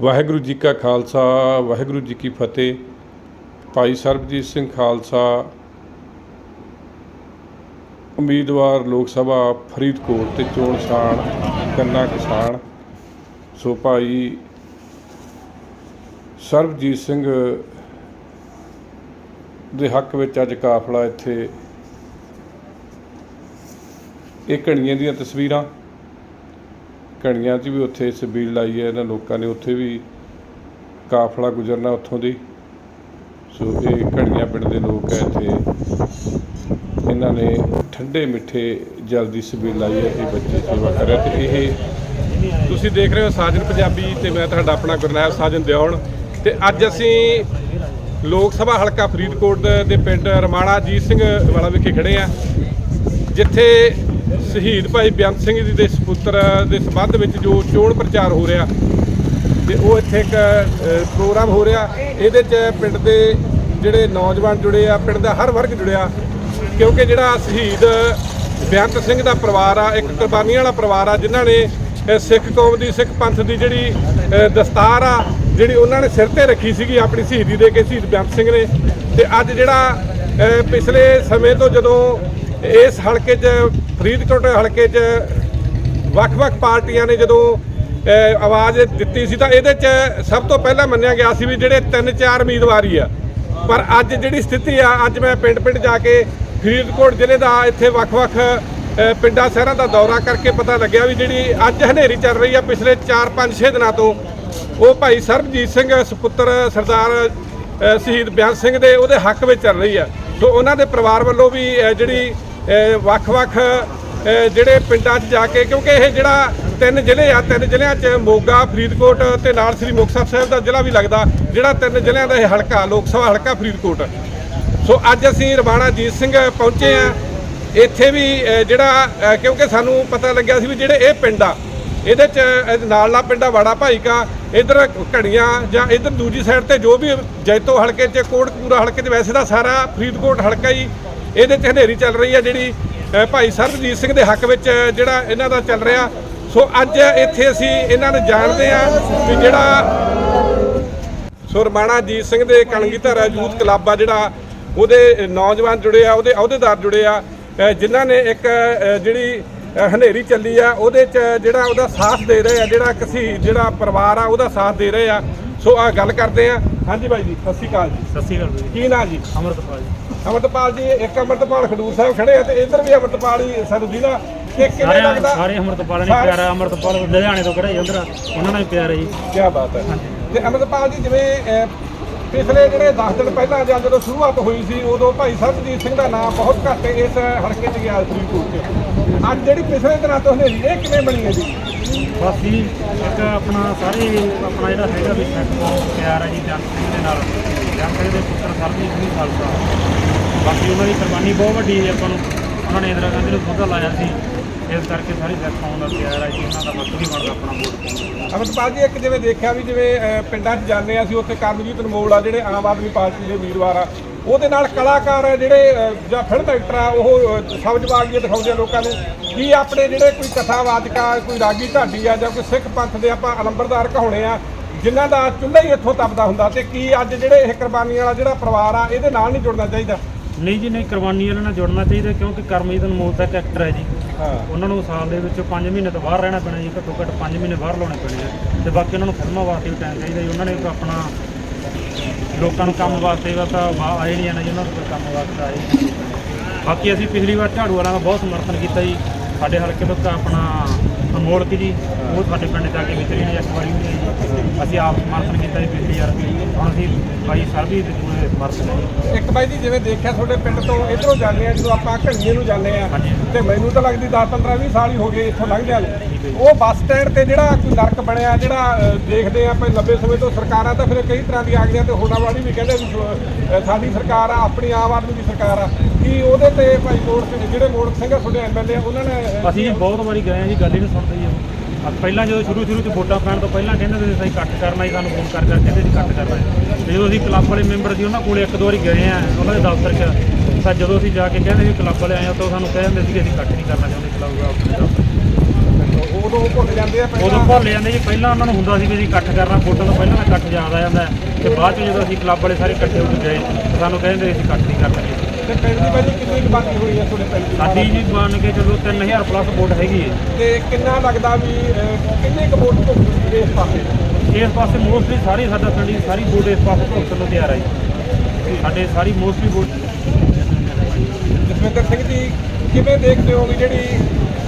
ਵਾਹਿਗੁਰੂ ਜੀ ਕਾ ਖਾਲਸਾ, ਵਾਹਿਗੁਰੂ ਜੀ ਕੀ ਫਤਿਹ। ਭਾਈ ਸਰਬਜੀਤ ਸਿੰਘ ਖਾਲਸਾ, ਉਮੀਦਵਾਰ ਲੋਕ ਸਭਾ ਫਰੀਦਕੋਟ ਤੇ ਚੋਣ ਨਿਸ਼ਾਨ ਕੰਨਾ ਕਿਸਾਨ। ਸੋ ਭਾਈ ਸਰਬਜੀਤ ਸਿੰਘ ਦੇ ਹੱਕ ਵਿੱਚ ਅੱਜ ਕਾਫਲਾ ਇੱਥੇ। ਇਹ ਘਣੀਆਂ ਦੀਆਂ ਤਸਵੀਰਾਂ। ਘਣੀਆਂ 'ਚ ਵੀ ਉੱਥੇ ਸਬੀਲ ਲਾਈ ਹੈ ਇਹਨਾਂ ਲੋਕਾਂ ਨੇ, ਉੱਥੇ ਵੀ ਕਾਫਲਾ ਗੁਜ਼ਰਨਾ ਉੱਥੋਂ ਦੀ। ਸੋ ਇਹ ਘਣੀਆਂ ਪਿੰਡ ਦੇ ਲੋਕ ਹੈ ਇੱਥੇ। ਇਹਨਾਂ ਨੇ ਠੰਡੇ ਮਿੱਠੇ ਜਲ ਦੀ ਸਬੀਲ ਲਾਈ ਹੈ, ਇਹ ਬੱਚੇ ਸੇਵਾ ਕਰ ਰਹੇ ਤੇ ਇਹ ਤੁਸੀਂ ਦੇਖ ਰਹੇ ਹੋ ਸਾਜਨ ਪੰਜਾਬੀ ਤੇ ਮੈਂ ਤੁਹਾਡਾ ਆਪਣਾ ਗੁਰਨਾਇਬ ਸਾਜਨ ਦਿਉਣ ਤੇ ਅੱਜ ਅਸੀਂ ਲੋਕ ਸਭਾ ਹਲਕਾ ਫਰੀਦਕੋਟ ਦੇ- ਪਿੰਡ ਰਮਾਣਾ ਅਜੀਤ ਸਿੰਘ ਵਾਲਾ ਵਿਖੇ ਖੜੇ ਆ, ਜਿੱਥੇ ਸ਼ਹੀਦ ਭਾਈ ਬੇਅੰਤ ਸਿੰਘ ਜੀ ਦੇ ਸੁਪੁੱਤਰ ਦੇ ਸੰਬੰਧ ਵਿੱਚ ਜੋ ਚੋਣ ਪ੍ਰਚਾਰ ਹੋ ਰਿਹਾ ਤੇ ਉਹ ਇੱਥੇ ਇੱਕ ਪ੍ਰੋਗਰਾਮ ਹੋ ਰਿਹਾ। ਇਹਦੇ 'ਚ ਪਿੰਡ ਦੇ ਜਿਹੜੇ ਨੌਜਵਾਨ ਜੁੜੇ ਆ, ਪਿੰਡ ਦਾ ਹਰ ਵਰਗ ਜੁੜਿਆ, ਕਿਉਂਕਿ ਜਿਹੜਾ ਸ਼ਹੀਦ ਬੇਅੰਤ ਸਿੰਘ ਦਾ ਪਰਿਵਾਰ ਆ, ਇੱਕ ਕੁਰਬਾਨੀ ਵਾਲਾ ਪਰਿਵਾਰ ਆ, ਜਿਨ੍ਹਾਂ ਨੇ ਸਿੱਖ ਕੌਮ ਦੀ, ਸਿੱਖ ਪੰਥ ਦੀ ਜਿਹੜੀ ਦਸਤਾਰ ਆ, ਜਿਹੜੀ ਉਹਨਾਂ ਨੇ ਸਿਰ ਤੇ ਰੱਖੀ ਸੀਗੀ ਆਪਣੀ ਸ਼ਹੀਦੀ ਦੇ ਕੇ ਸ਼ਹੀਦ ਬੇਅੰਤ ਸਿੰਘ ਨੇ। ਤੇ ਅੱਜ ਜਿਹੜਾ ਪਿਛਲੇ ਸਮੇਂ ਤੋਂ ਜਦੋਂ ਇਸ ਹਲਕੇ 'ਚ ਫਰੀਦਕੋਟ ਹਲਕੇ 'ਚ ਵੱਖ-ਵੱਖ ਪਾਰਟੀਆਂ ਨੇ ਜਦੋਂ ਆਵਾਜ਼ ਦਿੱਤੀ ਸੀ ਤਾਂ ਇਹਦੇ 'ਚ ਸਭ ਤੋਂ ਪਹਿਲਾਂ ਮੰਨਿਆ ਗਿਆ ਸੀ ਵੀ ਜਿਹੜੇ ਤਿੰਨ ਚਾਰ ਉਮੀਦਵਾਰ ਹੀ ਆ। ਪਰ ਅੱਜ ਜਿਹੜੀ ਸਥਿਤੀ ਆ, ਅੱਜ ਮੈਂ ਪਿੰਡ-ਪਿੰਡ ਜਾ ਕੇ ਫਰੀਦਕੋਟ ਜ਼ਿਲ੍ਹੇ ਦਾ ਇੱਥੇ ਵੱਖ-ਵੱਖ ਪਿੰਡਾਂ ਸ਼ਹਿਰਾਂ ਦਾ ਦੌਰਾ ਕਰਕੇ ਪਤਾ ਲੱਗਿਆ ਵੀ ਜਿਹੜੀ ਅੱਜ ਹਨੇਰੀ ਚੱਲ ਰਹੀ ਆ ਪਿਛਲੇ 4-5-6 ਦਿਨਾਂ ਤੋਂ, ਉਹ ਭਾਈ ਸਰਬਜੀਤ ਸਿੰਘ ਸੁਪੁੱਤਰ ਸਰਦਾਰ ਸ਼ਹੀਦ ਬਿਆਨ ਸਿੰਘ ਦੇ ਉਹਦੇ ਹੱਕ ਵਿੱਚ ਚੱਲ ਰਹੀ ਆ। ਸੋ ਉਹਨਾਂ ਦੇ ਪਰਿਵਾਰ ਵੱਲੋਂ ਵੀ ਜਿਹੜੀ ਵੱਖ-ਵੱਖ ਜਿਹੜੇ ਪਿੰਡਾਂ 'ਚ ਜਾ ਕੇ, ਕਿਉਂਕਿ ਇਹ ਜਿਹੜਾ ਤਿੰਨ ਜ਼ਿਲ੍ਹੇ ਆ, ਤਿੰਨ ਜ਼ਿਲ੍ਹਿਆਂ 'ਚ ਮੋਗਾ, ਫਰੀਦਕੋਟ ਤੇ ਨਾਲ ਸ੍ਰੀ ਮੁਕਤਸਰ ਸਾਹਿਬ ਦਾ ਜ਼ਿਲ੍ਹਾ ਵੀ ਲੱਗਦਾ, ਜਿਹੜਾ ਤਿੰਨ ਜ਼ਿਲ੍ਹਿਆਂ ਦਾ ਇਹ ਹਲਕਾ, ਲੋਕ ਸਭਾ ਹਲਕਾ ਫਰੀਦਕੋਟ। ਸੋ ਅੱਜ ਅਸੀਂ ਰਵਾਣਾ ਜੀਤ ਸਿੰਘ ਪਹੁੰਚੇ ਆ ਇੱਥੇ ਵੀ ਜਿਹੜਾ ਕਿਉਂਕਿ ਸਾਨੂੰ ਪਤਾ ਲੱਗਿਆ ਸੀ ਵੀ ਜਿਹੜੇ ਇਹ ਪਿੰਡ ਆ, ਇਹਦੇ 'ਚ ਇਹ ਨਾਲਲਾ ਪਿੰਡਾ ਵਾੜਾ ਭਾਈਕਾ ਇਧਰ ਘੜੀਆਂ ਜਾਂ ਇਧਰ ਦੂਜੀ ਸਾਈਡ ਤੇ ਜੋ ਵੀ ਜੈਤੋ ਹਲਕੇ 'ਚ, ਕੋਟਕਪੂਰਾ ਹਲਕੇ 'ਚ, ਵੈਸੇ ਤਾਂ ਸਾਰਾ ਫਰੀਦਕੋਟ ਹਲਕਾ ਹੀ ਇਹਦੇ 'ਚ ਹਨੇਰੀ ਚੱਲ ਰਹੀ ਆ ਜਿਹੜੀ ਭਾਈ ਸਰਬਜੀਤ ਸਿੰਘ ਦੇ ਹੱਕ ਵਿੱਚ ਜਿਹੜਾ ਇਹਨਾਂ ਦਾ ਚੱਲ ਰਿਹਾ। ਸੋ ਅੱਜ ਇੱਥੇ ਅਸੀਂ ਇਹਨਾਂ ਨੂੰ ਜਾਣਦੇ ਆ ਵੀ ਜਿਹੜਾ ਸੁਰਮਾਣਾ ਜੀਤ ਸਿੰਘ ਦੇ ਕਲਗੀਧਰ ਯੂਥ ਕਲੱਬ ਆ ਜਿਹੜਾ ਉਹਦੇ ਨੌਜਵਾਨ ਜੁੜੇ ਆ ਉਹਦੇ ਅਹੁਦੇਦਾਰ ਜੁੜੇ ਆ ਅ, ਜਿਨ੍ਹਾਂ ਨੇ ਇੱਕ ਜਿਹੜੀ ਹਨੇਰੀ ਚੱਲੀ ਆ ਉਹਦੇ 'ਚ ਜਿਹੜਾ ਉਹਦਾ ਸਾਥ ਦੇ ਰਹੇ ਆ ਜਿਹੜਾ ਕਿਸੇ ਜਿਹੜਾ ਪਰਿਵਾਰ ਆ ਉਹਦਾ ਸਾਥ ਦੇ ਰਹੇ ਆ। ਸੋ ਆ ਗੱਲ ਕਰਦੇ ਆ। ਹਾਂਜੀ ਬਾਈ ਜੀ ਸਤਿ ਸ਼੍ਰੀ ਅਕਾਲ ਜੀ। ਸਤਿ ਸ਼੍ਰੀ ਅਕਾਲ ਜੀ। ਕੀ ਨਾਂ ਜੀ? ਅਮਰਤਪਾਲ ਜੀ। ਅਮਰਤਪਾਲ ਜੀ ਇੱਕ ਅਮਰਤਪਾਲ ਖਡੂਰ ਸਾਹਿਬ ਖੜੇ ਆ ਤੇ ਇੱਧਰ ਵੀ ਅਮਰਤਪਾਲ ਹੀ ਸਾਨੂੰ ਦੀਦਾ ਕਿ ਕਿਵੇਂ ਲੱਗਦਾ ਸਾਰੇ ਅਮਰਤਪਾਲ ਨੇ ਪਿਆਰਾ ਅਮਰਤਪਾਲ ਲੁਧਿਆਣੇ ਤੋਂ ਕਿਹੜਾ ਜੰਦਰਾ ਉਹਨਾਂ ਨਾਲ ਪਿਆਰ ਜੀ। ਕੀ ਬਾਤ ਹੈ। ਤੇ ਅਮਰਤਪਾਲ ਜੀ ਜਿਵੇਂ ਪਿਛਲੇ ਜਿਹੜੇ 10 ਦਿਨ ਪਹਿਲਾਂ ਜਾਂ ਜਦੋਂ ਸ਼ੁਰੂਆਤ ਹੋਈ ਸੀ, ਉਦੋਂ ਭਾਈ ਸਰਬਜੀਤ ਸਿੰਘ ਦਾ ਨਾਮ ਬਹੁਤ ਘੱਟ ਇਸ ਹਲਕੇ 'ਚ ਗਿਆ ਫਰੀਦਕੋਟ 'ਚ। ਅੱਜ ਜਿਹੜੀ ਪਿਛਲੇ ਦਿਨਾਂ ਤੋਂ ਹਨੇਰੀ, ਇਹ ਕਿਵੇਂ ਬਣੀ ਹੈ ਜੀ? ਬਾਕੀ ਜੀ, ਇੱਕ ਆਪਣਾ ਸਾਰੇ, ਆਪਣਾ ਜਿਹੜਾ ਹੈਗਾ ਵੀ ਸਿੱਖ ਕੌਮ ਪਿਆਰ ਹੈ ਜੀ, ਜਨ ਸਿੰਘ ਦੇ ਨਾਲ। ਜਨ ਸਿੰਘ ਦੇ ਪੁੱਤਰ ਸਰਬਜੀਤ ਸਿੰਘ ਖਾਲਸਾ। ਬਾਕੀ ਉਹਨਾਂ ਦੀ ਕੁਰਬਾਨੀ ਬਹੁਤ ਵੱਡੀ ਹੈ ਆਪਾਂ ਨੂੰ। ਉਹਨਾਂ ਨੇ ਇੰਦਰਾ ਗਾਂਧੀ ਨੂੰ ਖੁਦ ਲਾਇਆ ਸੀ। ਇਸ ਕਰਕੇ ਸਾਰੀ ਸਿੱਖ ਕੌਮ ਦਾ ਪਿਆਰ ਹੈ ਜੀ ਉਹਨਾਂ ਦਾ ਹੱਕ ਵੀ ਬਣਦਾ ਆਪਣਾ ਵੋਟ ਪਾਉਣ ਜੀ ਇੱਕ ਜਿਵੇਂ ਦੇਖਿਆ ਵੀ ਜਿਵੇਂ ਅਹ, ਪਿੰਡਾਂ 'ਚ ਜਾਂਦੇ ਆ ਅਸੀਂ ਉੱਥੇ ਕਰਮਜੀਤ ਅਨਮੋਲ ਆ ਜਿਹੜੇ ਆਮ ਆਦਮੀ ਪਾਰਟੀ ਦੇ ਉਮੀਦਵਾਰ ਆ। ਉਹਦੇ ਨਾਲ ਕਲਾਕਾਰ ਆ ਜਿਹੜੇ ਅਹ, ਜਾਂ ਫਿਲਮ ਐਕਟਰ ਆ ਉਹ ਅਹ, ਸਬਜ਼ ਬਾਗੀਏ ਦਿਖਾਉਂਦੇ ਆ ਲੋਕਾਂ ਨੂੰ ਕੀ ਆਪਣੇ ਜਿਹੜੇ ਕੋਈ ਕਥਾਵਾਚਕਾ ਕੋਈ ਰਾਗੀ ਢਾਡੀ ਆ ਜਾਂ ਕੋਈ ਸਿੱਖ ਪੰਥ ਦੇ ਆਪਾਂ ਅਲੰਬਰਦਾਰ ਕਹਾਉਣੇ ਆ ਜਿਨ੍ਹਾਂ ਦਾ ਚੁੱਲ੍ਹਾ ਹੀ ਇੱਥੋਂ ਤਪਦਾ ਹੁੰਦਾ ਤੇ ਕੀ ਅੱਜ ਜਿਹੜੇ ਇਹ ਕੁਰਬਾਨੀ ਵਾਲਾ ਜਿਹੜਾ ਪਰਿਵਾਰ ਆ ਇਹਦੇ ਨਾਲ ਨਹੀਂ ਜੁੜਨਾ ਚਾਹੀਦਾ। ਨਹੀਂ ਜੀ ਨਹੀਂ ਕੁਰਬਾਨੀ ਵਾਲਿਆਂ ਨਾਲ ਜੁੜਨਾ ਚਾਹੀਦਾ ਕਿਉਂਕਿ ਕਰਮਜੀਤ ਅਨਮੋਲ ਤਾਂ ਇੱਕ ਐਕਟਰ ਹੈ ਜੀ। ਹਾਂ। ਉਹਨਾਂ ਨੂੰ ਸਾਲ ਦੇ ਵਿੱਚ 5 ਮਹੀਨੇ ਤੋਂ ਬਾਹਰ ਰਹਿਣਾ ਪੈਣਾ ਜੀ ਘੱਟੋ ਘੱਟ 5 ਮਹੀਨੇ ਬਾਹਰ ਲਾਉਣੇ ਪੈਣੇ ਆ। ਤੇ ਬਾਕੀ ਉਹਨਾਂ ਨੂੰ ਫਿਲਮਾਂ ਵਾਸਤੇ ਵੀ ਟਾਈਮ ਚਾਹੀਦਾ ਜੀ ਉਹਨਾਂ ਨੇ ਆਪਣਾ ਲੋਕਾਂ ਨੂੰ ਕੰਮ ਵਾਸਤੇ ਵਾ ਤਾਂ ਆਏ ਨਹੀਂ ਜਾਣਾ ਜੀ ਉਹਨਾਂ ਨੂੰ ਕੰਮ ਵਾਸਤੇ ਆਏ। ਬਾਕੀ ਅਸੀਂ ਪਿਛਲੀ ਵਾਰ ਝਾੜੂ ਵਾਲਾਂ ਦਾ ਬਹੁਤ ਸਮਰਥਨ ਕੀਤਾ ਜੀ ਸਾਡੇ ਹਲਕੇ ਤੋਂ ਤਾਂ ਆਪਣਾ ਅਨਮੋਲਕ ਜੀ ਉਹ ਸਾਡੇ ਪਿੰਡ ਜਾ ਕੇ ਵਿਚਰੀ ਨੇ ਇੱਕ ਵਾਰੀ ਵੀ ਜੀ ਅਸੀਂ ਆਪ ਸਮਰਥਨ ਕੀਤਾ ਜੀ ਪਿਛਲੀ ਵਾਰ ਹੁਣ ਅਸੀਂ ਬਾਈ ਸਰਬੀ ਦੇ ਪੂਰੇ ਸਮਰਥਨ ਹੈ ਜੀ ਇੱਕ ਬਾਈ ਜੀ ਜਿਵੇਂ ਦੇਖਿਆ ਤੁਹਾਡੇ ਪਿੰਡ ਤੋਂ ਇਧਰੋਂ ਜਾਂਦੇ ਆ ਜਦੋਂ ਆਪਾਂ ਘਣੀਏ ਨੂੰ ਜਾਂਦੇ ਆ ਹਾਂਜੀ। ਤੇ ਮੈਨੂੰ ਤਾਂ ਲੱਗਦੀ 10 15 20 ਸਾਲ ਹੀ ਹੋ ਗਏ ਇੱਥੋਂ ਲੰਘਦਿਆਂ ਨੂੰ ਉਹ ਬੱਸ ਸਟੈਂਡ ਤੇ ਜਿਹੜਾ ਕੋਈ ਨਰਕ ਬਣਿਆ ਜਿਹੜਾ ਅਹ, ਦੇਖਦੇ ਆ ਆਪਾਂ ਲੰਬੇ ਸਮੇਂ ਤੋਂ ਸਰਕਾਰਾਂ ਤਾਂ ਫਿਰ ਕਈ ਤਰ੍ਹਾਂ ਦੀਆਂ ਆ ਗਈਆਂ ਤੇ ਹੋਣਾ ਵਾਲੀ ਵੀ ਕਹਿੰਦੇ ਵੀ ਸਾਡੀ ਸਰਕਾਰ ਆ ਆਪਣੀ ਆਮ ਆਦਮੀ ਦੀ ਸਰਕਾਰ ਆ ਕੀ ਉਹਦੇ ਤੇ ਭਾਈ ਮੋੜ ਸਿੰਘ ਜਿਹੜੇ ਮੋੜ ਸਿੰਘ ਆ ਤੁਹਾਡੇ ਐਮਐਲਏ ਉਹਨਾਂ ਨੇ ਅਸੀਂ ਜੀ ਬਹੁਤ ਵਾਰੀ ਗਏ ਆ ਜੀ ਗੱਲ ਹੀ ਨਹੀਂ ਸੁਣਦੇ ਜੀ ਉਹ। ਪਹਿਲਾਂ ਜਦੋਂ ਸ਼ੁਰੂ ਸ਼ੁਰੂ ਚ ਵੋਟਾਂ ਪੈਣ ਤੋਂ ਪਹਿਲਾਂ ਕਹਿੰਦੇ ਸੀ ਅਸੀਂ ਕੱਟ ਕਰਨਾ ਹੀ ਸਾਨੂੰ ਫੋਨ ਕਰ ਕਰ ਕਹਿੰਦੇ ਸੀ ਕੱਟ ਕਰਨਾ ਹੈ। ਤੇ ਜਦੋਂ ਅਸੀਂ ਕਲੱਬ ਵਾਲੇ ਮੈਂਬਰ ਸੀ ਉਹਨਾਂ ਕੋਲੇ ਇੱਕ ਦੋ ਵਾਰੀ ਗਏ ਆ ਉਹਨਾਂ ਦੇ ਦਫ਼ਤਰ 'ਚ। ਤਾਂ ਜਦੋਂ ਅਸੀਂ ਜਾ ਕੇ ਕਹਿੰਦੇ ਸੀ ਕਲੱਬ ਵਾਲੇ ਆਏ ਆ ਤਾਂ ਸਾਨੂੰ ਕਹਿ ਦਿੰਦੇ ਸੀ ਕਿ ਅਸੀਂ ਕੱਟ ਨਹੀਂ ਕਰਨਾ ਚਾਹੁੰਦੇ ਕਲੱਬ ਦਾ ਆਪਣੇ ਦਫ਼ਤਰ ਉਦੋਂ ਭੁੱਲ ਜਾਂਦੇ ਆ ਉਦੋਂ ਭੁੱਲ ਜਾਂਦੇ ਜੀ ਪਹਿਲਾਂ ਉਹਨਾਂ ਨੂੰ ਹੁੰਦਾ ਸੀ ਵੀ ਅਸੀਂ ਇਕੱਠ ਕਰਨਾ ਵੋਟਾਂ ਤੋਂ ਪਹਿਲਾਂ ਦਾ ਇਕੱਠ ਆ ਜਾਂਦਾ। ਤੇ ਬਾਅਦ ਚ ਜਦੋਂ ਅਸੀਂ ਕਲੱਬ ਵਾਲੇ ਸਾਰੇ ਇਕੱਠੇ ਹੋ ਕੇ ਗਏ ਸਾਨੂੰ ਕਹਿੰਦੇ ਅਸੀਂ ਇਕੱਠ ਨਹੀਂ ਕਰਨਗੇ ਤੇ ਪਿੰਡ ਦੀ ਭਾਜੀ ਕਿੰਨੀ ਕੁ ਬਾਕੀ ਹੋਈ ਹੈ ਤੁਹਾਡੇ ਪਿੰਡ ਦੀ? ਸਾਡੀ ਜੀ ਬਣ ਕੇ ਚਲੋ 3000 ਪਲੱਸ ਵੋਟ ਹੈਗੀ ਹੈ। ਤੇ ਕਿੰਨਾ ਲੱਗਦਾ ਵੀ ਅਹ, ਕਿੰਨੇ ਕੁ ਵੋਟ ਭੁਗਤੂਗੀ ਇਸ ਪਾਸੇ? ਇਸ ਪਾਸੇ ਮੋਸਟਲੀ ਸਾਰੀ ਸਾਡਾ ਪਿੰਡ ਦੀ ਸਾਰੀ ਵੋਟ ਇਸ ਪਾਸੇ ਭੁਗਤਣ ਨੂੰ ਤਿਆਰ ਹੈ ਜੀ। ਸਾਡੇ ਸਾਰੀ ਮੋਸਟਲੀ ਵੋਟ ਜਸਵਿੰਦਰ ਸਿੰਘ ਜੀ ਕਿਵੇਂ ਦੇਖਦੇ ਹੋ ਵੀ ਜਿਹੜੀ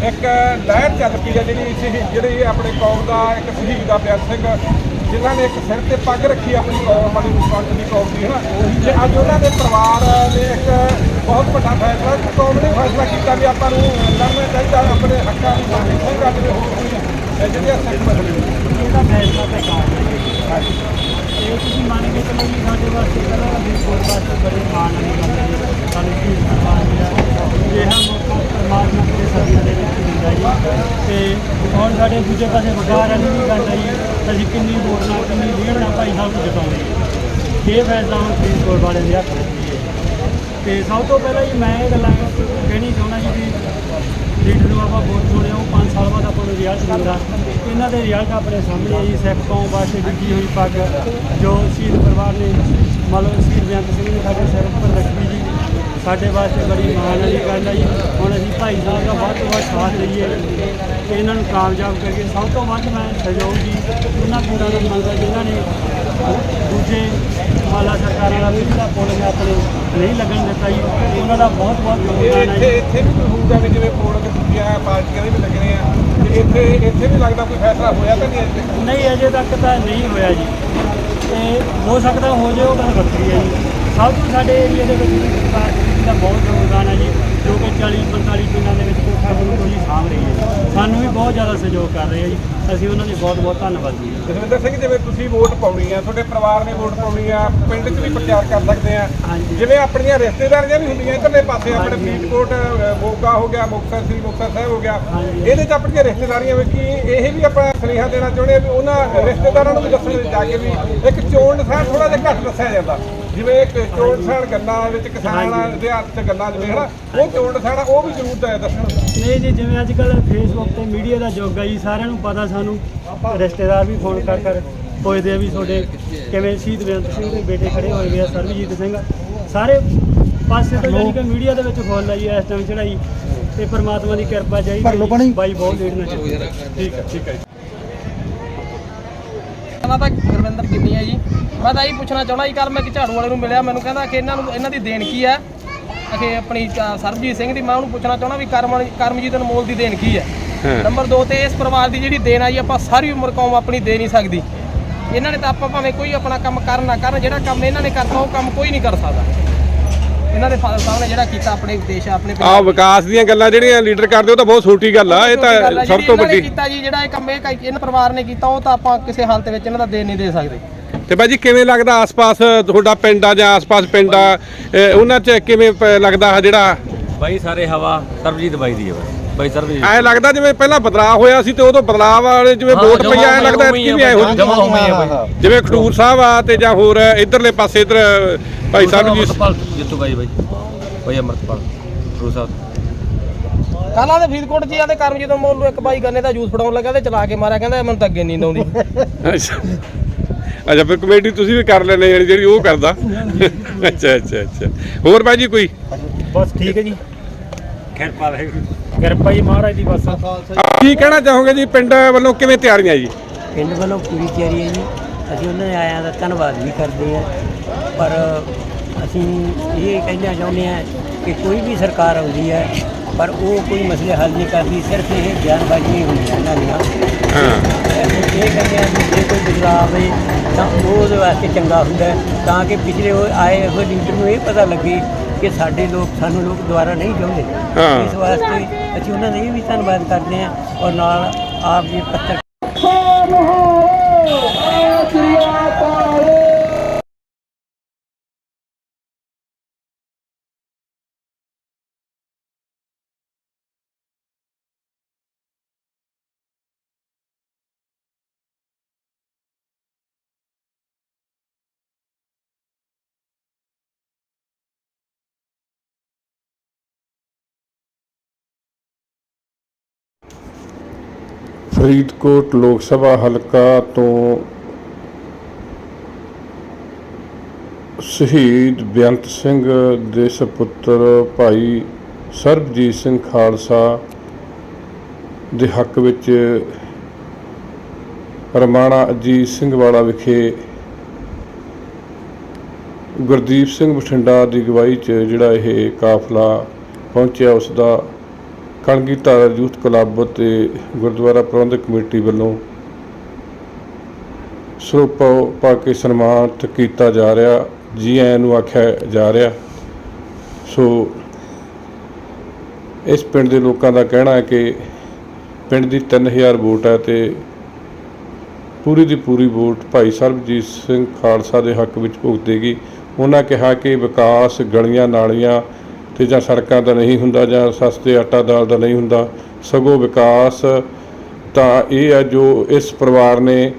ਇੱਕ ਲਹਿਰ ਚੱਲ ਪਈ ਹੈ ਜਿਹੜੀ ਸ਼ਹੀਦ ਜਿਹੜੀ ਆਪਣੇ ਕੌਮ ਦਾ ਇੱਕ ਸ਼ਹੀਦ ਦਾ ਬਿਆਨ ਸਿੰਘ ਜਿਨ੍ਹਾਂ ਨੇ ਇੱਕ ਸਿਰ ਤੇ ਪੱਗ ਰੱਖੀ ਆਪਣੀ ਕੌਮ ਵਾਲੀ ਮੁਸਲਮਾਨ ਦੀ ਕੌਮ ਦੀ ਹੈ ਨਾ ਤੇ ਅੱਜ ਉਹਨਾਂ ਦੇ ਪਰਿਵਾਰ ਨੇ ਇੱਕ ਬਹੁਤ ਵੱਡਾ ਫੈਸਲਾ ਕੌਮ ਨੇ ਫੈਸਲਾ ਕੀਤਾ ਵੀ ਆਪਾਂ ਨੂੰ ਲੜਨਾ ਚਾਹੀਦਾ, ਆਪਣੇ ਹੱਕਾਂ ਦੀ ਮਾਫੀ ਸਿੰਘਾਂ ਦੇ ਹੋਰ ਇਹ ਜਿਹੜੀਆਂ ਸਿੱਖ ਮਸਲੇ ਇਹਦਾ ਫੈਸਲਾ ਤਾਂ ਕਾਰ ਇਹ ਤੁਸੀਂ ਮੰਨ ਕੇ ਚੱਲੋ ਜੀ ਸਾਡੇ ਵਾਸਤੇ ਕਰਾ ਵੀ ਕੋਲ ਵਾਸਤੇ ਬੜੇ ਮਾਣ ਵਾਲੀ ਗੱਲ ਹੈ। ਸਾਨੂੰ ਕੀ ਸਨਮਾਨ ਮਿਲਿਆ ਜਿਹੜਾ ਮੌਕਾ ਪਰਮਾਤਮਾ ਦੇ ਸਭੀਆਂ ਦੇ ਵਿੱਚ ਮਿਲਦਾ ਜੀ। ਤੇ ਹੁਣ ਸਾਡੇ ਦੂਜੇ ਪਾਸੇ ਵਕਾਰ ਵਾਲੀ ਵੀ ਗੱਲ ਹੈ ਅਸੀਂ ਕਿੰਨੀ ਵੋਟ ਨਾਲ, ਕਿੰਨੀ ਲੀਡ ਨਾਲ ਭਾਈ ਸਾਹਿਬ ਨੂੰ ਜਿਤਾਉਂਦੇ ਇਹ ਫੈਸਲਾ ਹੁਣ ਫਰੀਦਕੋਟ ਵਾਲੇ ਦੇ ਹੱਥ ਵਿੱਚ ਹੈ ਤੇ ਸਭ ਤੋਂ ਪਹਿਲਾਂ ਜੀ ਮੈਂ ਇਹ ਗੱਲਾਂ ਕਹਿਣੀ ਚਾਹੁੰਦਾ ਜੀ ਵੀ ਲੀਡਰ ਨੂੰ ਆਪਾਂ ਵੋਟ ਪਾਉਣੇ ਉਹ 5 ਸਾਲ ਬਾਅਦ ਆਪਾਂ ਨੂੰ ਰਿਜ਼ਲਟ ਮਿਲਦਾ। ਇਹਨਾਂ ਦੇ ਰਿਜ਼ਲਟ ਆਪਣੇ ਸਾਹਮਣੇ ਆ ਜੀ, ਸਿੱਖ ਕੌਮ ਵਾਸਤੇ ਡਿੱਗੀ ਹੋਈ ਪੱਗ, ਜੋ ਸ਼ਹੀਦ ਪਰਿਵਾਰ ਨੇ, ਮਤਲਬ ਸ਼ਹੀਦ ਬੇਅੰਤ ਸਿੰਘ ਨੇ ਸਾਡੇ ਸਿਰ ਉੱਪਰ ਰੱਖੀ ਜੀ। ਸਾਡੇ ਵਾਸਤੇ ਬੜੀ ਮਾਣ ਵਾਲੀ ਗੱਲ ਹੈ ਜੀ। ਹੁਣ ਅਸੀਂ ਭਾਈ ਸਾਹਿਬ ਦਾ ਵੱਧ ਤੋਂ ਵੱਧ ਸਾਥ ਦਈਏ ਤੇ ਇਹਨਾਂ ਨੂੰ ਕਾਮਯਾਬ ਕਰੀਏ। ਸਭ ਤੋਂ ਵੱਧ ਮੈਂ ਸਹਿਯੋਗ ਜੀ ਉਹਨਾਂ ਪਿੰਡਾਂ ਨੂੰ ਮੰਗਦਾ ਜਿਨ੍ਹਾਂ ਨੇ ਦੂਜੇ ਮਾਲਾ ਸਰਕਾਰਾਂ ਦਾ ਵੀ ਜਿਹੜਾ ਪੁੱਲ ਨੇ ਆਪਣੇ ਨਹੀਂ ਲੱਗਣ ਦਿੱਤਾ ਜੀ ਉਹਨਾਂ ਦਾ ਬਹੁਤ ਬਹੁਤ ਯੋਗਦਾਨ ਹੈ ਇੱਥੇ ਵੀ ਕੋਈ ਹੋਊਗਾ ਵੀ ਜਿਵੇਂ ਪੋਲਿੰਗ ਦੂਜੀਆਂ ਪਾਰਟੀਆਂ ਦੇ ਵੀ ਲੱਗਣੇ ਆ। ਇੱਥੇ ਇੱਥੇ ਵੀ ਲੱਗਦਾ ਕੋਈ ਫੈਸਲਾ ਹੋਇਆ ਤਾਂ ਨਹੀਂ ਅਜੇ ਤੱਕ ਨਹੀਂ ਅਜੇ ਤੱਕ ਤਾਂ ਨਹੀਂ ਹੋਇਆ ਜੀ। ਤੇ ਹੋ ਸਕਦਾ ਹੋ ਜਾਏ ਉਹ ਗੱਲ ਵੱਖਰੀ ਹੈ ਜੀ। ਸਭ ਤੋਂ ਸਾਡੇ ਏਰੀਆ ਦੇ ਵਿੱਚ ਦਾ ਬਹੁਤ ਯੋਗਦਾਨ ਹੈ ਜੀ। ਜੋ ਕਿ 40 45 ਪਿੰਡਾਂ ਦੇ ਵਿੱਚ ਕੋਠਾ ਗੁਰੂ ਤੋਂ ਜੀ ਸਾਂਭ ਰਹੀ ਹੈ। ਸਾਨੂੰ ਵੀ ਬਹੁਤ ਜ਼ਿਆਦਾ ਸਹਿਯੋਗ ਕਰ ਰਹੇ ਆ ਜੀ ਅਸੀਂ ਉਹਨਾਂ ਦੇ ਬਹੁਤ ਬਹੁਤ ਧੰਨਵਾਦੀ ਹਾਂ ਜਸਵਿੰਦਰ ਸਿੰਘ ਜਿਵੇਂ ਤੁਸੀਂ ਵੋਟ ਪਾਉਣੀ ਆ ਤੁਹਾਡੇ ਪਰਿਵਾਰ ਨੇ ਵੋਟ ਪਾਉਣੀ ਆ ਪਿੰਡ 'ਚ ਵੀ ਪ੍ਰਚਾਰ ਕਰ ਸਕਦੇ ਆ। ਜਿਵੇਂ ਆਪਣੀਆਂ ਰਿਸ਼ਤੇਦਾਰੀਆਂ ਵੀ ਹੁੰਦੀਆਂ ਇੱਧਰਲੇ ਪਾਸੇ ਆਪਣੇ। ਫਰੀਦਕੋਟ ਮੋਗਾ ਹੋ ਗਿਆ ਮੁਕਤਸਰ ਸ੍ਰੀ ਮੁਕਤਸਰ ਸਾਹਿਬ ਹੋ ਗਿਆ। ਇਹਦੇ 'ਚ ਆਪਣੀਆਂ ਰਿਸ਼ਤੇਦਾਰੀਆਂ ਵਿੱਚ ਕੀ ਇਹ ਵੀ ਆਪਾਂ ਸੁਨੇਹਾ ਦੇਣਾ ਚਾਹੁੰਦੇ ਆ ਵੀ ਉਹਨਾਂ ਰਿਸ਼ਤੇਦਾਰਾਂ ਨੂੰ ਵੀ ਦੱਸਣ ਜਾ ਕੇ ਵੀ ਇੱਕ ਚੋਣ ਨਿਸ਼ਾਨ ਥੋੜਾ ਜਿਹਾ ਘੱਟ ਦੱਸਿਆ ਜਾਂਦਾ ਜਿਵੇਂ ਇੱਕ ਚੋਣ ਨਿਸ਼ਾਨ ਗੰਨਾ ਵਿੱਚ ਕਿਸਾਨ। ਦੇ ਹੱਥ 'ਚ ਗੰਨਾ ਜਿਵੇਂ ਹਨਾ ਉਹ ਚੋਣ ਨਿਸ਼ਾਨ ਆ, ਉਹ ਵੀ ਜ਼ਰੂਰ ਦ- ਦੱਸਣ ਨਹੀਂ ਜੀ ਜਿਵੇਂ ਅੱਜ ਕੱਲ ਫੇਸਬੁੱਕ ਤੇ ਮੀਡੀਆ ਦਾ ਯੁੱਗ ਹੈ ਜੀ ਸਾਰਿਆਂ ਨੂੰ ਪਤਾ ਸਾਨੂੰ। ਰਿਸ਼ਤੇਦਾਰ ਵੀ ਫੋਨ ਕਰ ਕਰ ਪੁੱਛਦੇ ਆ ਵੀ ਤੁਹਾਡੇ ਕਿਵੇਂ ਸ਼ਹੀਦ ਬੇਅੰਤ ਸਿੰਘ ਦੇ ਬੇਟੇ ਖੜੇ ਹੋਏ ਵੇ ਆ ਸਰਬਜੀਤ ਸਿੰਘ। ਸਾਰੇ ਪਾਸੇ ਤੋਂ ਜਾਨੀ ਕਿ ਮੀਡੀਆ ਦੇ ਵਿੱਚ ਆ ਜੀ ਇਸ ਟਾਈਮ ਚੜਾਈ ਤੇ ਪਰਮਾਤਮਾ ਦੀ ਕਿਰਪਾ ਚਾਹੀਦੀ ਬਾਈ ਬਹੁਤ ਨਾਲ ਚੱਲਦਾ ਠੀਕ ਹੈ ਠੀਕ ਹੈ ਮੈਂ ਤਾਂ ਗੁਰਵਿੰਦਰ ਕਿੰਨੀ ਹੈ ਜੀ। ਮੈਂ ਤਾਂ ਇਹ ਪੁੱਛਣਾ ਚਾਹੁੰਦਾ ਜੀ ਕੱਲ ਮੈਂ ਇੱਕ ਝਾੜੂ ਵਾਲੇ ਨੂੰ ਮਿਲਿਆ ਮੈਨੂੰ ਕਹਿੰਦਾ ਕਿ ਇਹਨਾਂ ਨੂੰ ਇਹਨਾਂ ਦੀ ਦੇਣ ਕੀ ਹੈ ਕਿ ਆਪਣੀ ਸਰਬਜੀਤ ਸਿੰਘ ਦੀ ਮੈਂ ਉਹਨੂੰ ਪੁੱਛਣਾ ਚਾਹੁੰਦਾ ਵੀ ਕਰਮ ਕਰਮਜੀਤ ਅਨਮੋਲ ਦੀ ਦੇਣ ਕੀ ਹੈ? ਨੰਬਰ 2 ਤੇ ਇਸ ਪਰਿਵਾਰ ਦੀ ਜਿਹੜੀ ਦੇਣ ਆ ਜੀ ਆਪਾਂ ਸਾਰੀ ਉਮਰ ਕੌਮ ਆਪਣੀ ਦੇ ਨਹੀਂ ਸਕਦੀ। ਇਹਨਾਂ ਨੇ ਤਾਂ ਆਪਾਂ ਭਾਵੇਂ ਕੋਈ ਆਪਣਾ ਕੰਮ ਕਰਨ ਨਾ ਕਰਨ ਜਿਹੜਾ ਕੰਮ ਇਹਨਾਂ ਨੇ ਕਰਤਾ ਉਹ ਕੰਮ ਕੋਈ ਨਹੀਂ ਕਰ ਸਕਦਾ। ਇਹਨਾਂ ਦੇ ਫਾਦਰ ਸਾਹਿਬ ਨੇ ਜਿਹੜਾ ਕੀਤਾ ਆਪਣੇ ਦੇਸ਼ ਆਪਣੇ ਆ ਵਿਕਾਸ ਦੀਆਂ ਗੱਲਾਂ ਜਿਹੜੀਆਂ ਲੀਡਰ ਕਰਦੇ ਉਹ ਤਾਂ ਬਹੁਤ ਛੋਟੀ ਗੱਲ ਆ ਇਹ ਤਾਂ ਸਭ ਤੋਂ ਵੱਡੀ ਕੀਤਾ ਜੀ ਜਿਹੜਾ ਇਹ ਕੰਮ ਇਹ ਇਹਨਾਂ ਪਰਿਵਾਰ ਨੇ ਕੀਤਾ ਉਹ ਤਾਂ ਆਪਾਂ ਕਿਸੇ ਹਾਲਤ ਵਿੱਚ ਇਹਨਾਂ ਦਾ ਦੇ ਨਹੀਂ ਦੇ ਸਕਦੇ। ਤੇ ਬਾਈ ਜੀ ਕਿਵੇਂ ਲੱਗਦਾ ਆਸ-ਪਾਸ ਤੁਹਾਡਾ ਪਿੰਡ ਆ ਜਾਂ ਆਸ-ਪਾਸ ਪਿੰਡ ਆ? ਉਹਨਾਂ 'ਚ ਕਿਵੇਂ ਪ- ਲੱਗਦਾ ਆ ਜਿਹੜਾ ਬਾਈ ਸਾਰੇ ਹਵਾ ਸਰਬਜੀਤ ਬਾਈ ਦੀ ਹੈ ਬਾਈ ਸਰਬਜੀਤ ਐ ਲੱਗਦਾ ਜਿਵੇਂ ਪਹਿਲਾਂ ਬਦਲਾਅ ਹੋਇਆ ਸੀ ਤੇ ਉਦੋਂ ਬਦਲਾਅ ਵਾਲੇ ਜਿਵੇਂ ਵੋਟ ਪਈ ਐ ਲੱਗਦਾ ਕਿ ਵੀ ਐ ਹੋ ਜੂ ਜਮਾ ਹੋਈ ਹੈ ਬਾਈ। ਜਿਵੇਂ ਖਡੂਰ ਸਾਹਿਬ ਆ ਤੇ ਜਾਂ ਹੋਰ ਇਧਰਲੇ ਪਾਸੇ ਇਧਰ ਭਾਈ ਸਾਹਿਬ ਜੀ। ਅਮਰਤਪਾਲ ਜਿੱਤੂ ਬਾਈ ਬਾਈ। ਬਾਈ ਅਮਰਤਪਾਲ ਗੁਰੂ ਸਾਹਿਬ। ਕਾਲਾ ਦੇ ਫਰੀਦਕੋਟ ਜੀ ਆਦੇ ਕਰਮਜੀਤ ਅਨਮੋਲ ਨੂੰ ਇੱਕ ਬਾਈ ਗੰਨੇ ਦਾ ਜੂਸ ਫੜਾਉਣ ਲੱਗਾ ਤੇ ਚਲਾ ਕੇ ਮਾਰਿਆ ਕਹਿੰਦਾ ਮੈਨੂੰ ਤਾਂ ਅੱਗੇ ਨੀਂਦ ਆਉਂਦੀ। ਅੱਛਾ। ਅੱਛਾ ਫਿਰ ਕਮੇਟੀ ਤੁਸੀਂ ਵੀ ਕਰ ਲੈਣੇ ਜਿਹੜੀ ਜਿਹੜੀ ਉਹ ਕਰਦਾ। ਅੱਛਾ ਅੱਛਾ ਅੱਛਾ। ਹੋਰ ਬਾਈ ਜੀ ਕੋਈ? ਬਸ ਠੀਕ ਹੈ ਜੀ। ਕਿਰਪਾ ਹੈ ਕਿਰਪਾ ਜੀ ਮਹਾਰਾਜ ਦੀ ਬਸ। ਕੀ ਕਹਿਣਾ ਚਾਹੋਗੇ ਜੀ ਪਿੰਡ ਵੱਲੋਂ ਕਿਵੇਂ ਤਿਆਰੀਆਂ ਜੀ? ਪਿੰਡ ਵੱਲੋਂ ਪੂਰੀ ਤਿਆਰੀ ਹੈ ਜੀ। ਅਸੀਂ ਉਹਨਾਂ ਦੇ ਆਇਆਂ ਦਾ ਧੰਨਵਾਦ ਵੀ ਕਰਦੇ ਹਾਂ। ਪਰ ਅਸੀਂ ਇਹ ਕਹਿਣਾ ਚਾਹੁੰਦੇ ਹਾਂ ਕਿ ਕੋਈ ਵੀ ਸਰਕਾਰ ਆਉਂਦੀ ਹੈ ਪਰ ਉਹ ਕੋਈ ਮਸਲੇ ਹੱਲ ਨਹੀਂ ਕਰਦੀ ਸਿਰਫ ਇਹ ਬਿਆਨਬਾਜ਼ੀਆਂ ਹੁੰਦੀਆਂ ਇਹਨਾਂ ਦੀਆਂ। ਹਾਂ। ਅਸੀਂ ਇਹ ਕਹਿੰਦੇ ਹਾਂ ਕਿ ਜੇ ਕੋਈ ਬਦਲਾਅ ਆਵੇ ਤਾਂ ਉਹ ਉਹਦੇ ਵਾਸਤੇ ਚੰਗਾ ਹੁੰਦਾ ਹੈ, ਤਾਂ ਕਿ ਪਿਛਲੇ ਹੋਏ ਆਏ ਹੋਏ ਲੀਡਰ ਨੂੰ ਇਹ ਪਤਾ ਲੱਗੇ ਕਿ ਸਾਡੇ ਲੋਕ ਸਾਨੂੰ ਲੋਕ ਦੁਬਾਰਾ ਨਹੀਂ ਚਾਹੁੰਦੇ। ਹਾਂ। ਇਸ ਵਾਸਤੇ ਅਸੀਂ ਉਹਨਾਂ ਦਾ ਇਹ ਵੀ ਧੰਨਵਾਦ ਕਰਦੇ ਹਾਂ ਔਰ ਨਾਲ ਆਪ ਜੀ ਪੱਤਰ ਫਰੀਦਕੋਟ ਲੋਕ ਸਭਾ ਹਲਕਾ ਤੋਂ ਸ਼ਹੀਦ ਬੇਅੰਤ ਸਿੰਘ ਦੇ ਸੁਪੁੱਤਰ ਭਾਈ ਸਰਬਜੀਤ ਸਿੰਘ ਖਾਲਸਾ ਦੇ ਹੱਕ ਵਿੱਚ ਰਮਾਣਾ ਅਜੀਤ ਸਿੰਘ ਵਾਲਾ ਵਿਖੇ ਗੁਰਦੀਪ ਸਿੰਘ ਬਠਿੰਡਾ ਦੀ ਅਗਵਾਈ 'ਚ ਜਿਹੜਾ ਇਹ ਕਾਫਲਾ ਪਹੁੰਚਿਆ, ਉਸ ਦਾ ਕਲਗੀਧਰ ਯੂਥ ਕਲੱਬ ਤੇ ਗੁਰਦੁਆਰਾ ਪ੍ਰਬੰਧਕ ਕਮੇਟੀ ਵੱਲੋਂ ਸਰੂਪਾ ਪਾ ਕੇ ਸਨਮਾਨਿਤ ਕੀਤਾ ਜਾ ਰਿਹਾ ਜੀ ਆਇਆਂ ਨੂੰ ਆਖਿਆ ਜਾ ਰਿਹਾ। ਸੋ ਇਸ ਪਿੰਡ ਦੇ ਲੋਕਾਂ ਦਾ ਕਹਿਣਾ ਹੈ ਕਿ ਪਿੰਡ ਦੀ 3000 ਵੋਟ ਹੈ ਤੇ ਪੂਰੀ ਦੀ ਪੂਰੀ ਵੋਟ ਭਾਈ ਸਰਬਜੀਤ ਸਿੰਘ ਖਾਲਸਾ ਦੇ ਹੱਕ ਵਿੱਚ ਭੁਗਤੇਗੀ। ਉਹਨਾਂ ਕਿਹਾ ਕਿ ਵਿਕਾਸ ਗਲੀਆਂ ਨਾਲੀਆਂ ਤੇ ਜਾਂ ਸੜਕਾਂ ਦਾ ਨਹੀਂ ਹੁੰਦਾ ਜਾਂ ਸਸਤੇ ਆਟਾ ਦਾਲ ਦਾ ਨਹੀਂ ਹੁੰਦਾ, ਸਗੋਂ ਵਿਕਾਸ ਤਾਂ ਇਹ ਹੈ ਜੋ ਇਸ ਪਰਿਵਾਰ ਨੇ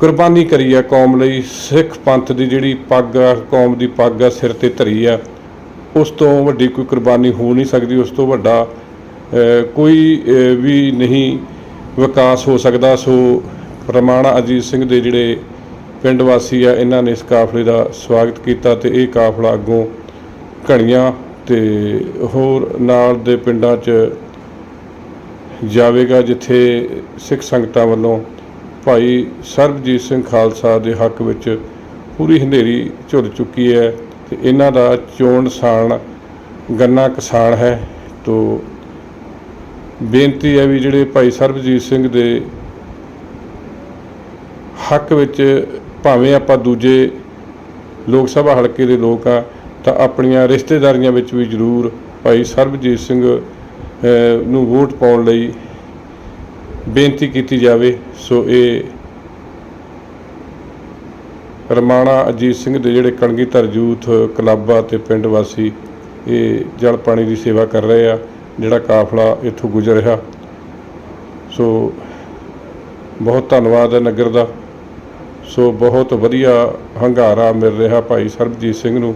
ਕੁਰਬਾਨੀ ਕਰੀ ਹੈ ਕੌਮ ਲਈ, ਸਿੱਖ ਪੰਥ ਦੀ ਜਿਹੜੀ ਪੱਗ ਆ, ਕੌਮ ਦੀ ਪੱਗ ਆ, ਸਿਰ ਤੇ ਧਰੀ ਆ, ਉਸ ਤੋਂ ਵੱਡੀ ਕੋਈ ਕੁਰਬਾਨੀ ਹੋ ਨਹੀਂ ਸਕਦੀ, ਉਸ ਤੋਂ ਵੱਡਾ ਕੋਈ ਵੀ ਨਹੀਂ ਵਿਕਾਸ ਹੋ ਸਕਦਾ। ਸੋ ਰਮਾਣਾ ਅਜੀਤ ਸਿੰਘ ਦੇ ਜਿਹੜੇ ਪਿੰਡ ਵਾਸੀ ਆ, ਇਹਨਾਂ ਨੇ ਇਸ ਕਾਫਲੇ ਦਾ ਸਵਾਗਤ ਕੀਤਾ ਤੇ ਇਹ ਕਾਫਲਾ ਅੱਗੋਂ ਘਣੀਆਂ ਤੇ ਹੋਰ ਨਾਲ ਦੇ ਪਿੰਡਾਂ 'ਚ ਜਾਵੇਗਾ ਜਿੱਥੇ ਸਿੱਖ ਸੰਗਤਾਂ ਵੱਲੋਂ ਭਾਈ ਸਰਬਜੀਤ ਸਿੰਘ ਖਾਲਸਾ ਦੇ ਹੱਕ ਵਿੱਚ ਪੂਰੀ ਹਨੇਰੀ ਝੁੱਲ ਚੁੱਕੀ ਹੈ ਤੇ ਇਹਨਾਂ ਦਾ ਚੋਣ ਨਿਸ਼ਾਨ ਗੰਨਾ ਕਿਸਾਨ ਹੈ। ਤੋ ਬੇਨਤੀ ਹੈ ਵੀ ਜਿਹੜੇ ਭਾਈ ਸਰਬਜੀਤ ਸਿੰਘ ਦੇ ਹੱਕ ਵਿੱਚ ਭਾਵੇਂ ਆਪਾਂ ਦੂਜੇ ਲੋਕ ਸਭਾ ਹਲਕੇ ਦੇ ਲੋਕ ਆ ਤਾਂ ਆਪਣੀਆਂ ਰਿਸ਼ਤੇਦਾਰੀਆਂ ਵਿੱਚ ਵੀ ਜ਼ਰੂਰ ਭਾਈ ਸਰਬਜੀਤ ਸਿੰਘ ਨੂੰ ਵੋਟ ਪਾਉਣ ਲਈ ਬੇਨਤੀ ਕੀਤੀ ਜਾਵੇ। ਸੋ ਇਹ ਰਮਾਣਾ ਅਜੀਤ ਸਿੰਘ ਦੇ ਜਿਹੜੇ ਕਣਗੀਧਰ ਯੂਥ ਕਲੱਬ ਆ ਤੇ ਪਿੰਡ ਵਾਸੀ, ਇਹ ਜਲ ਪਾਣੀ ਦੀ ਸੇਵਾ ਕਰ ਰਹੇ ਆ, ਜਿਹੜਾ ਕਾਫਲਾ ਇੱਥੋਂ ਗੁਜ਼ਰ ਰਿਹਾ। ਸੋ ਬਹੁਤ ਧੰਨਵਾਦ ਹੈ ਨਗਰ ਦਾ। ਸੋ ਬਹੁਤ ਵਧੀਆ ਹੰਗਾਰਾ ਮਿਲ ਰਿਹਾ ਭਾਈ ਸਰਬਜੀਤ ਸਿੰਘ ਨੂੰ।